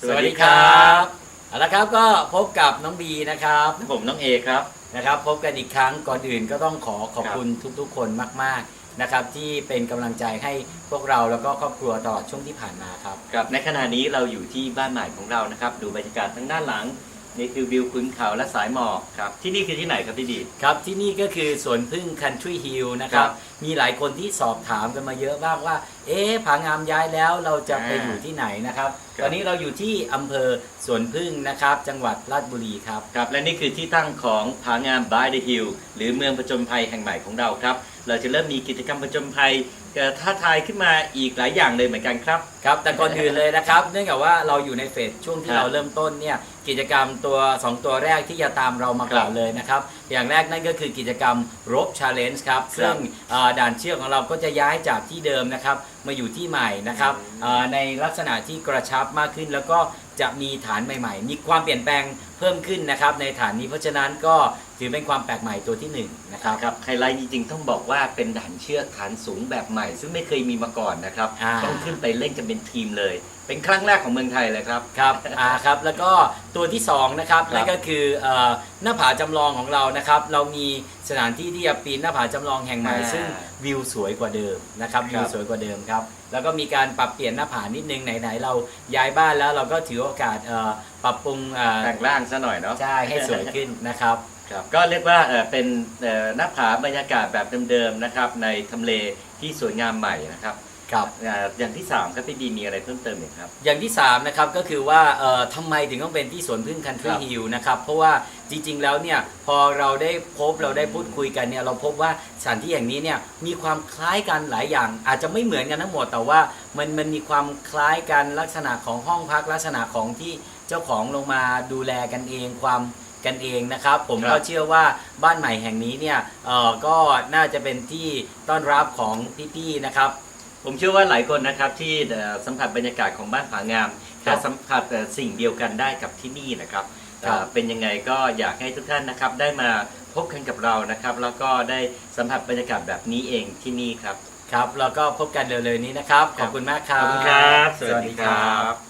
สวัสดีครับเอาละครับก็พบกับน้องบีนะครับผมน้องเอครับนะครับ พบกันอีกครั้งก่อนอื่นก็ต้องขอขอบครับคุณทุกๆ คนมากๆนะครับ ที่เป็นกำลังใจให้พวกเราแล้วก็ครอบครัวตลอดช่วงที่ผ่านมาครับครับในขณะนี้เราอยู่ที่บ้านใหม่ของเรานะครับ ดูบรรยากาศทางด้านหลัง นี่คือวิวขุนเขาและสายหมอกครับ ที่นี่คือที่ไหนครับพี่ดีครับที่นี่ก็คือสวนพึ่ง Country Hill นะครับ มีหลายคนที่สอบถามกันมาเยอะมากว่า เอ๊ะผางามย้ายแล้วเราจะไปอ่าอยู่ที่ไหนนะครับ ครับ ตอนนี้เราอยู่ที่อำเภอสวนพึ่งนะครับ จังหวัดราชบุรีครับ ครับและนี่คือที่ตั้งของผางาม by the hill หรือเมืองผจญภัยแห่งใหม่ของเราครับ เราจะเริ่มมีกิจกรรมผจญภัยเอ่อท้าทายขึ้นมาอีกหลายอย่างเลยเหมือนกันครับ ครับแต่ก่อนอื่นเลยนะครับ เนื่องจากว่าเราอยู่ในเฟสช่วงที่ครับเราเริ่มต้นเนี่ยกิจกรรมตัว 2 ตัวแรกที่จะตามเรามาก่อนครับเลยนะครับ อย่างแรกนั่นก็คือกิจกรรมรบชาเลนจ์ครับครับซึ่งเอ่อด่านเชือกของเราก็จะย้ายจากที่เดิมนะครับ มาอยู่ที่ใหม่นะครับอืมเอ่อในลักษณะที่กระชับมากขึ้น แล้วก็จะมีฐานใหม่ ๆ มีความเปลี่ยนแปลงเพิ่มขึ้นนะครับในฐานนี้เพราะฉะนั้นก็ถือเป็นความแปลกใหม่ตัวที่หนึ่งนะครับครับไฮไลท์จริงๆต้องบอกว่าเป็นด่านเชือกฐานสูงแบบใหม่ ซึ่งไม่เคยมีมาก่อนนะครับอ่าต้องขึ้นไปเล่นกันเป็นทีมเลย เป็นครั้งแรกของเมืองไทยเลยครับครับอ่าครับแล้วก็ ตัวที่สองนะครับครับนั่นก็คือเอ่อหน้าผาจำลองของเรานะครับ เรามีสถานที่ที่จะปีนหน้าผาจำลองแห่งใหม่อ่าซึ่งวิวสวยกว่าเดิมนะครับครับวิวสวยกว่าเดิมครับแล้วก็มีการปรับเปลี่ยนหน้าผานิดนึงไหนๆเราย้ายบ้านแล้วเราก็ถือโอกาสเอ่อปรับปรุงเอ่อแต่งร่างซะหน่อยเนาะใช่ให้สวยขึ้นนะครับครับก็เรียกว่าเอ่อเป็นเอ่อหน้าผาบรรยากาศแบบเดิมๆนะครับในทำเลที่สวยงามใหม่นะครับ ครับ อ่าอย่างที่3ครับพี่ดีมีอะไรเพิ่มเติมอีกครับ อย่างที่ 3 นะครับ ก็คือว่าเอ่อทำไมถึงต้องเป็นที่สวนพึ่งคันทรีครับฮิลนะครับ เพราะว่าจริง ๆ แล้วเนี่ย พอเราได้พบเราได้พูดคุยกันเนี่ย เราพบว่าสถานที่อย่างนี้เนี่ย มีความคล้ายกันหลายอย่าง อาจจะไม่เหมือนกันทั้งหมด แต่ว่ามันมันมีความคล้ายกันลักษณะของห้องพักลักษณะของที่เจ้าของลงมาดูแลกันเองความกันเองนะครับ ผมครับ ก็เชื่อว่าบ้านใหม่แห่งนี้เนี่ยเอ่อก็น่าจะเป็นที่ต้อนรับของพี่ๆนะครับ ผมเชื่อว่าหลายคนนะครับที่เอ่อสัมผัสบรรยากาศของบ้านผางามครัจะบสัมผัสเอ่อสิ่งเดียวกันได้กับที่นี่นะครับครับเอ่อเป็นยังไงก็อยากให้ทุกท่านนะครับ ได้มาพบกันกับเรานะครับ แล้วก็ได้สัมผัสบรรยากาศแบบนี้เองที่นี่ครับ ครับ แล้วก็พบกันเร็วๆนี้นะครับ ขอบคุณมากคขรับอบคุณครับ สวัสดีครับ